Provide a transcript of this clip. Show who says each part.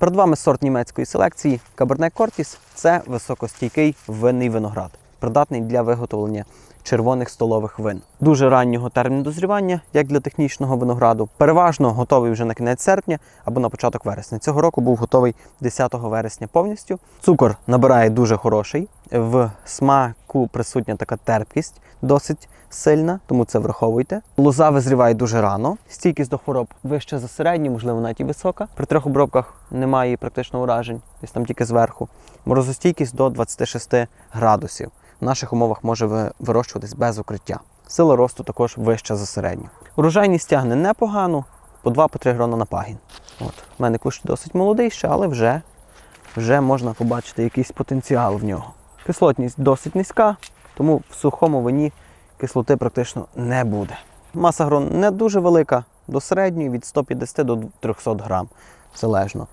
Speaker 1: Перед вами сорт німецької селекції Cabernet Cortis. Це високостійкий винний виноград, придатний для виготовлення червоних столових вин. Дуже раннього терміну дозрівання, як для технічного винограду. Переважно готовий вже на кінець серпня або на початок вересня. Цього року був готовий 10 вересня повністю. Цукор набирає дуже хороший. В смаку присутня така терпкість, досить сильна, тому це враховуйте. Лоза визріває дуже рано. Стійкість до хвороб вища за середню, можливо, навіть і висока. При трьох обробках немає практично уражень, десь там тільки зверху. Морозостійкість до 26 градусів. В наших умовах може вирощуватись без укриття. Сила росту також вища за середню. Урожайність тягне непогано, по 2-3 грона на пагін. От. У мене кущ досить молодий ще, але вже, вже можна побачити якийсь потенціал в нього. Кислотність досить низька, тому в сухому вині кислоти практично не буде. Маса грон не дуже велика, до середньої від 150 до 300 грам, залежно.